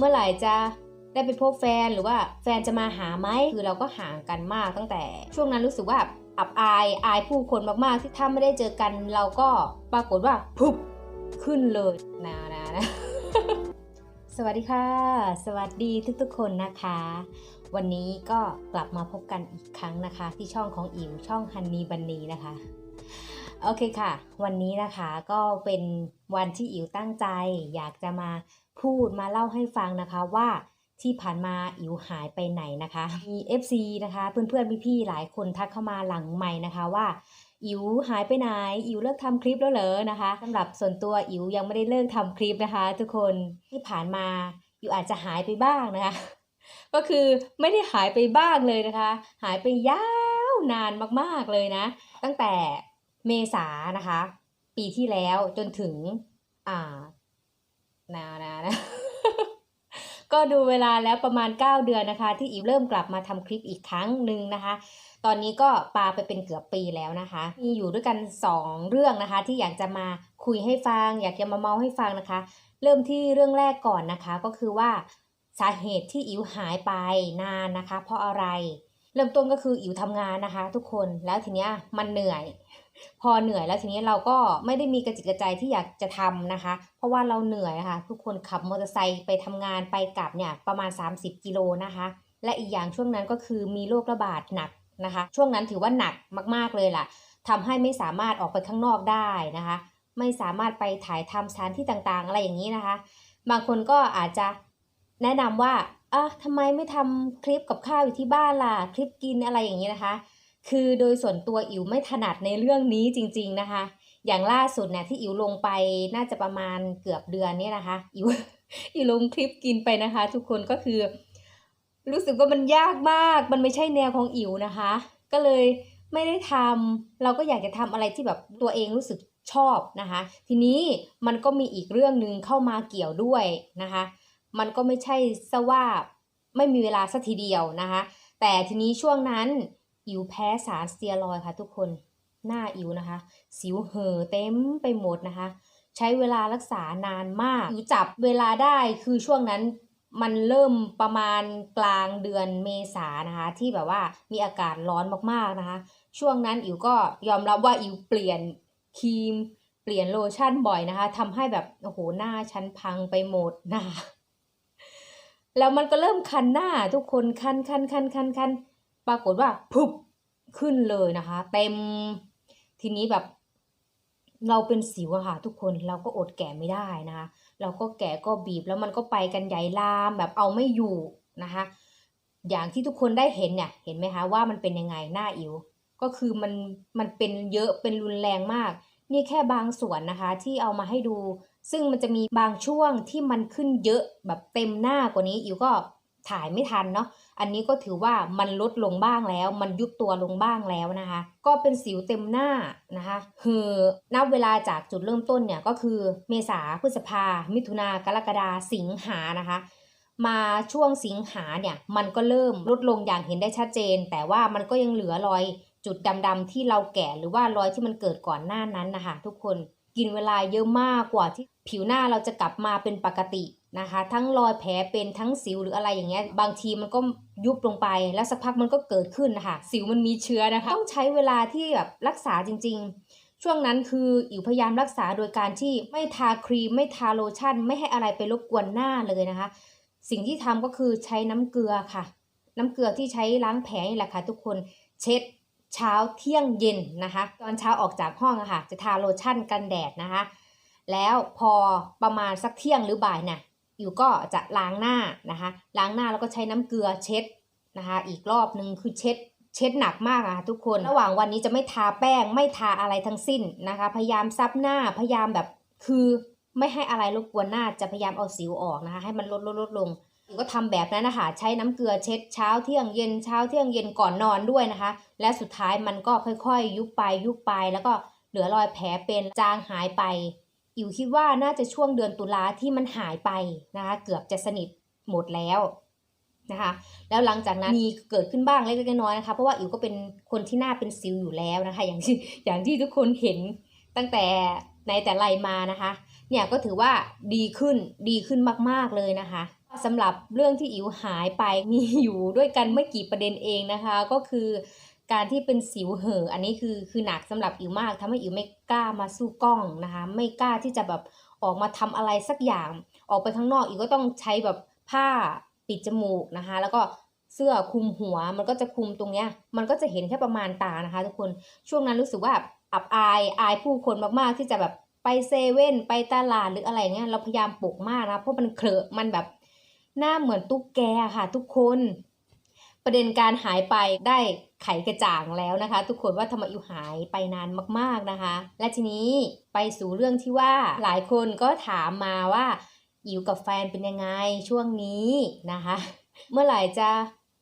เมื่อไหร่จะได้ไปพบแฟนหรือว่าแฟนจะมาหาไหมคือเราก็ห่างกันมากตั้งแต่ ช่วงนั้นรู้สึกว่าอับอายอายผู้คนมากๆ ที่ถ้าไม่ได้เจอกันเราก็ปรากฏว่าพุบขึ้นเลยนะนะนะสวัสดีค่ะ สวัสดีทุกๆคนนะคะ วันนี้ก็กลับมาพบกันอีกครั้งนะคะ ที่ช่องของอิ๋วช่องฮันนีบันนีนะคะโอเคค่ะ วันนี้นะคะก็เป็นวันที่อิ๋วตั้งใจ อยากจะมา พูดมาเล่าให้ฟังนะคะว่าที่ผ่านมาอิ๋วหายไปไหนนะคะ มี FC นะคะ เพื่อนๆพี่ๆหลายคนทักเข้ามาหลังใหม่นะคะว่าอิ๋วหายไปไหนอิ๋วเลิกทำคลิปแล้วเหรอนะคะสำหรับส่วนตัวอิ๋วยังไม่ได้เลิกทำคลิปนะคะ ทุกคนที่ผ่านมาอิ๋วอาจจะหายไปบ้างนะคะ ก็คือไม่ได้หายไปบ้างเลยนะคะ หายไปยาวนานมากๆเลยนะ ตั้งแต่เมษานะคะ ปีที่แล้วจนถึงอ่า นานานะก็ดูเวลาแล้วประมาณ 9 เดือนนะคะ ที่อิวเริ่มกลับมาทำคลิปอีกครั้งหนึ่งนะคะ ตอนนี้ก็ปาไปเป็นเกือบปีแล้วนะคะ มีอยู่ด้วยกัน 2 เรื่องนะคะ ที่อยากจะมาคุยให้ฟัง อยากจะมาเมาให้ฟังนะคะ เริ่มที่เรื่องแรกก่อนนะคะ ก็คือว่าสาเหตุที่อิวหายไปนานนะคะ เพราะอะไร เริ่มต้นก็คืออิวทำงานนะคะ ทุกคนแล้วทีเนี้ยมันเหนื่อย พอเหนื่อยแล้วทีนี้เราก็ไม่ได้มีกระจิตกระใจที่อยากจะทำนะคะ เพราะว่าเราเหนื่อยนะคะทุกคนขับมอเตอร์ไซค์ไปทำงานไปกลับเนี่ยประมาณ 30 กิโลนะคะ และอีกอย่างช่วงนั้นก็คือมีโรคระบาดหนักนะคะ ช่วงนั้นถือว่าหนักมากๆเลยล่ะทำให้ไม่สามารถออกไปข้างนอกได้นะคะ ไม่สามารถไปถ่ายทำสถานที่ต่างๆ อะไรอย่างนี้นะคะ บางคนก็อาจจะแนะนำว่าอะทำไมไม่ทำคลิปกับข้าวอยู่ที่บ้านล่ะ คลิปกินอะไรอย่างนี้นะคะ คือโดยส่วนตัวอิ๋วไม่ถนัดในเรื่องนี้จริง ๆนะคะ อย่างล่าสุดเนี่ยที่อิ๋วลงไปน่าจะประมาณเกือบเดือนเนี่ยนะคะอิ๋วอิ๋วลงคลิปกินไปนะคะ ทุกคนก็คือ รู้สึกว่ามันยากมาก มันไม่ใช่แนวของอิ๋วนะคะ ก็เลยไม่ได้ทำเราก็อยากจะทำอะไรที่แบบตัวเองรู้สึกชอบนะคะ ทีนี้มันก็มีอีกเรื่องหนึ่งเข้ามาเกี่ยวด้วยนะคะ มันก็ไม่ใช่ซะว่าไม่มีเวลาสักทีเดียวนะคะ แต่ทีนี้ช่วงนั้น อิ๋วแพ้สารสเตียรอยค่ะทุกคน หน้าอิ๋วนะคะ สิวเห่อเต็มไปหมดนะคะ ใช้เวลารักษานานมากอิ๋วจับเวลาได้คือช่วงนั้นมันเริ่มประมาณกลางเดือนเมษานะคะ ที่แบบว่ามีอากาศร้อนมากๆนะคะ ช่วงนั้นอิ๋วก็ยอมรับว่าอิ๋วเปลี่ยนครีม เปลี่ยนโลชั่นบ่อยนะคะทำให้แบบโอ้โหหน้าฉันพังไปหมดนะคะแล้วมันก็เริ่มคันหน้าทุกคนคันคันคันคันคัน ปรากฏว่าพุบขึ้นเลยนะคะ เต็มทีนี้แบบ เราเป็นสิวอะค่ะทุกคนเราก็อดแก่ไม่ได้นะคะ เราก็แก่ก็บีบแล้วมันก็ไปกันใหญ่ลามแบบเอาไม่อยู่นะคะ อย่างที่ทุกคนได้เห็นเนี่ยเห็นไหมคะว่ามันเป็นยังไงหน้าอิ๋วก็คือมันมันเป็นเยอะเป็นรุนแรงมาก นี่แค่บางส่วนนะคะ ที่เอามาให้ดู ซึ่งมันจะมีบางช่วงที่มันขึ้นเยอะแบบเต็มหน้ากว่านี้อิ๋วก็ ถ่ายไม่ทันเนาะ อันนี้ก็ถือว่ามันลดลงบ้างแล้ว มันยุบตัวลงบ้างแล้วนะคะ ก็เป็นสิวเต็มหน้านะคะ คือนับเวลาจากจุดเริ่มต้นเนี่ยก็คือเมษาพฤษภา มิถุนากรกฎาสิงหานะคะ มาช่วงสิงหาเนี่ยมันก็เริ่มลดลงอย่างเห็นได้ชัดเจน แต่ว่ามันก็ยังเหลือรอยจุดดำๆที่เราแก่หรือว่ารอยที่มันเกิดก่อนหน้านั้นนะคะทุกคนกินเวลาเยอะมากกว่าที่ ผิวหน้าเราจะกลับมาเป็นปกตินะคะ ทั้งรอยแผลเป็นทั้งสิวหรืออะไรอย่างเงี้ยบางทีมันก็ยุบลงไปแล้วสักพักมันก็เกิดขึ้นนะคะสิวมันมีเชื้อนะคะ ต้องใช้เวลาที่แบบรักษาจริง ๆ ช่วงนั้นคืออิ๋วพยายามรักษาโดยการที่ไม่ทาครีม ไม่ทาโลชั่น ไม่ให้อะไรไปรบกวนหน้าเลยนะคะ สิ่งที่ทำก็คือใช้น้ำเกลือค่ะ น้ำเกลือที่ใช้ล้างแผลนี่แหละค่ะทุกคนเช็ดเช้าเที่ยงเย็นนะคะ ตอนเช้าออกจากห้องอะค่ะ จะทาโลชั่นกันแดดนะคะ แล้วพอประมาณสักเที่ยงหรือบ่ายนี่ยอยู่ก็จะล้างหน้านะคะ ล้างหน้าแล้วก็ใช้น้ำเกลือเช็ดนะคะ อีกรอบนึงคือเช็ดเช็ดหนักมากอะทุกคน ระหว่างวันนี้จะไม่ทาแป้ง ไม่ทาอะไรทั้งสิ้นนะคะ พยายามซับหน้า พยายามแบบคือไม่ให้อะไรรบกวนหน้า จะพยายามเอาสิวออกนะคะ ให้มันลดลดลดลง ก็ทำแบบนั้นนะคะ ใช้น้ำเกลือเช็ดเช้าเที่ยงเย็นเช้าเที่ยงเย็นก่อนนอนด้วยนะคะ และสุดท้ายมันก็ค่อยๆ ยุบไปยุบไปแล้วก็เหลือรอยแผลเป็นจางหายไป อิ๋วคิดว่าน่าจะช่วงเดือนตุลาที่มันหายไปนะคะเกือบจะสนิทหมดแล้วนะคะแล้วหลังจากนั้นมีเกิดขึ้นบ้างเล็กๆน้อยๆนะคะเพราะว่าอิ๋วก็เป็นคนที่หน้าเป็นสิวอยู่แล้วนะคะ อย่างที่อย่างที่ทุกคนเห็นตั้งแต่ในแต่ไรมานะคะเนี่ยก็ถือว่าดีขึ้นดีขึ้นมากๆเลยนะคะสำหรับเรื่องที่อิ๋วหายไปมีอยู่ด้วยกันไม่กี่ประเด็นเองนะคะ ก็คือ การที่เป็นสิวเห่ออันนี้คือคือหนักสำหรับอิ๋วมากทำให้อิ๋วไม่กล้ามาสู้กล้องนะคะ ไม่กล้าที่จะแบบออกมาทำอะไรสักอย่าง ออกไปข้างนอกอิ๋วก็ต้องใช้แบบผ้าปิดจมูกนะคะ แล้วก็เสื้อคลุมหัวมันก็จะคลุมตรงเนี้ย มันก็จะเห็นแค่ประมาณตานะคะ ทุกคนช่วงนั้นรู้สึกว่าอับอายอายผู้คนมากๆที่จะแบบไปเซเว่นไปตลาดหรืออะไรเงี้ยเราพยายามปกมากนะเพราะมันเคลอะมันแบบหน้าเหมือนตุ๊กแกค่ะ ทุกคน ประเด็นการหายไปได้ไขกระจ่างแล้วนะคะ ทุกคนว่าทำไมอิวหายไปนานมากๆนะคะ และทีนี้ไปสู่เรื่องที่ว่าหลายคนก็ถามมาว่าอิวกับแฟนเป็นยังไงช่วงนี้นะคะ เมื่อไหร่จะ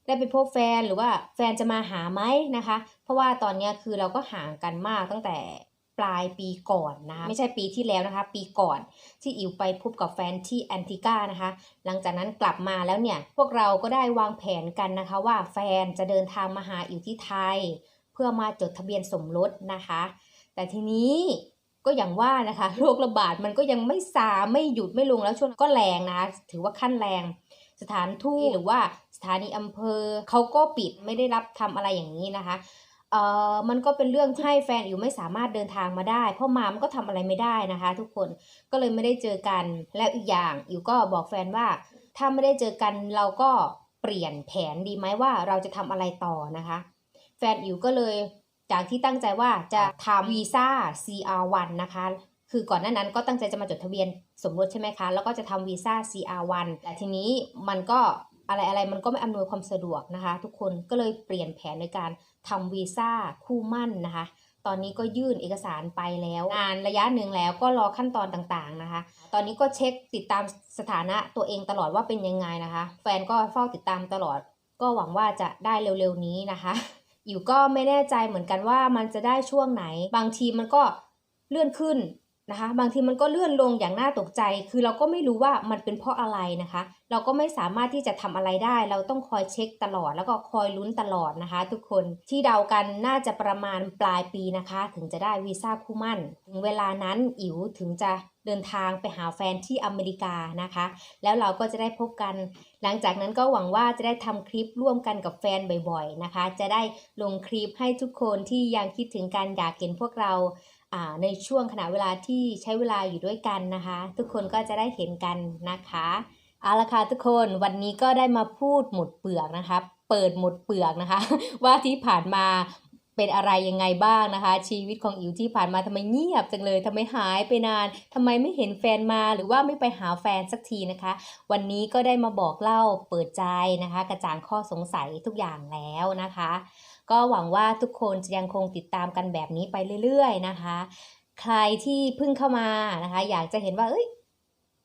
ได้ไปพบแฟนหรือว่าแฟนจะมาหาไหมนะคะ เพราะว่าตอนนี้คือเราก็ห่างกันมากตั้งแต่ ปลายปีก่อนนะคะไม่ใช่ปีที่แล้วนะคะ ปีก่อนที่อิวไปพบกับแฟนที่แอนติกานะคะ หลังจากนั้นกลับมาแล้วเนี่ย พวกเราก็ได้วางแผนกันนะคะ ว่าแฟนจะเดินทางมาหาอิวที่ไทย เพื่อมาจดทะเบียนสมรสนะคะ แต่ทีนี้ก็อย่างว่านะคะโรคระบาดมันก็ยังไม่ซาไม่หยุดไม่ลงแล้วช่วงนั้นก็แรงนะคะถือว่าขั้นแรง สถานทูตหรือว่าสถานีอำเภอเขาก็ปิดไม่ได้รับทำอะไรอย่างนี้นะคะ เอ่อมันก็เป็นเรื่องที่ให้แฟนอิวไม่สามารถเดินทางมาได้ เพราะมามันก็ทำอะไรไม่ได้นะคะ ทุกคนก็เลยไม่ได้เจอกันแล้วอีกอย่างอิวก็บอกแฟนว่า ถ้าไม่ได้เจอกันเราก็เปลี่ยนแผนดีไหมว่าเราจะทำอะไรต่อนะคะ แฟนอิวก็เลยจากที่ตั้งใจว่าจะทำวีซ่า CR1 นะคะ คือก่อนหน้านั้นก็ตั้งใจจะมาจดทะเบียนสมรสใช่ไหมคะ แล้วก็จะทำวีซ่า CR1 แต่ทีนี้มันก็ อะไรอะไรมันก็ไม่อำนวยความสะดวกนะคะ ทุกคนก็เลยเปลี่ยนแผนในการทำวีซ่าคู่มั่นนะคะ ตอนนี้ก็ยื่นเอกสารไปแล้วนานระยะหนึ่งแล้วก็รอขั้นตอนต่างๆนะคะ ตอนนี้ก็เช็คติดตามสถานะตัวเองตลอดว่าเป็นยังไงนะคะ แฟนก็เฝ้าติดตามตลอด ก็หวังว่าจะได้เร็วๆนี้นะคะอยู่ก็ไม่แน่ใจเหมือนกันว่ามันจะได้ช่วงไหน บางทีมันก็เลื่อนขึ้น นะคะ บางทีมันก็เลื่อนลงอย่างน่าตกใจ คือเราก็ไม่รู้ว่ามันเป็นเพราะอะไรนะคะ เราก็ไม่สามารถที่จะทำอะไรได้ เราต้องคอยเช็คตลอด แล้วก็คอยลุ้นตลอดนะคะ ทุกคนที่เดากันน่าจะประมาณปลายปีนะคะ ถึงจะได้วีซ่าคู่มั่น ถึงเวลานั้นอิ๋วถึงจะเดินทางไปหาแฟนที่อเมริกานะคะ แล้วเราก็จะได้พบกัน หลังจากนั้นก็หวังว่าจะได้ทำคลิปร่วมกันกับแฟนบ่อยๆนะคะ จะได้ลงคลิปให้ทุกคนที่ยังคิดถึงการอยากเห็นพวกเรา ในช่วงขณะเวลาที่ใช้เวลาอยู่ด้วยกันนะคะ ทุกคนก็จะได้เห็นกันนะคะเอาละค่ะทุกคนวันนี้ก็ได้มาพูดหมดเปลือกนะคะ เปิดหมดเปลือกนะคะ ว่าที่ผ่านมาเป็นอะไรยังไงบ้างนะคะ ชีวิตของอิ๋วที่ผ่านมาทำไมเงียบจังเลยทำไมหายไปนานทำไมไม่เห็นแฟนมาหรือว่าไม่ไปหาแฟนสักทีนะคะ วันนี้ก็ได้มาบอกเล่าเปิดใจนะคะ กระจ่างข้อสงสัยทุกอย่างแล้วนะคะ ก็หวังว่าทุกคนจะยังคงติดตามกันแบบนี้ไปเรื่อย ๆ นะคะ ใครที่เพิ่งเข้ามานะคะ อยากจะเห็นว่าเอ้ย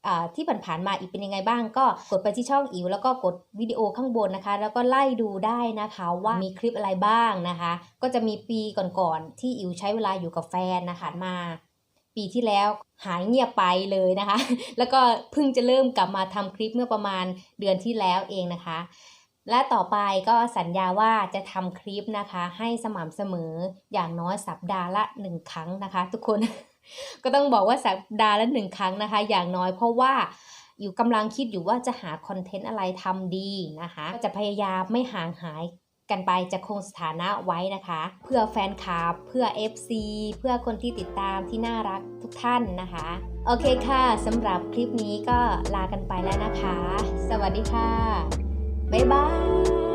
อที่ผ่านๆมาอีกเป็นยังไงบ้าง ก็กดไปที่ช่องอิ๋วแล้วก็กดวิดีโอข้างบนนะคะ แล้วก็ไล่ดูได้นะคะว่ามีคลิปอะไรบ้างนะคะ ก็จะมีปีก่อนๆที่อิ๋วใช้เวลาอยู่กับแฟนนะคะมา ปีที่แล้วหายเงียบไปเลยนะคะ แล้วก็เพิ่งจะเริ่มกลับมาทำคลิปเมื่อประมาณเดือนที่แล้วเองนะคะ และต่อไปก็สัญญาว่าจะทำคลิปนะคะ ให้สม่ำเสมออย่างน้อยสัปดาห์ละหนึ่งครั้งนะคะ ทุกคน ก็ต้องบอกว่าสัปดาห์ละหนึ่งครั้งนะคะ อย่างน้อยเพราะว่าอยู่กำลังคิดอยู่ว่าจะหาคอนเทนต์อะไรทำดีนะคะ จะพยายามไม่ห่างหายกันไปจะคงสถานะไว้นะคะ เพื่อแฟนคลับเพื่อ FC เพื่อคนที่ติดตามที่น่ารักทุกท่านนะคะ โอเคค่ะสำหรับคลิปนี้ก็ลากันไปแล้วนะคะ สวัสดีค่ะ 拜拜。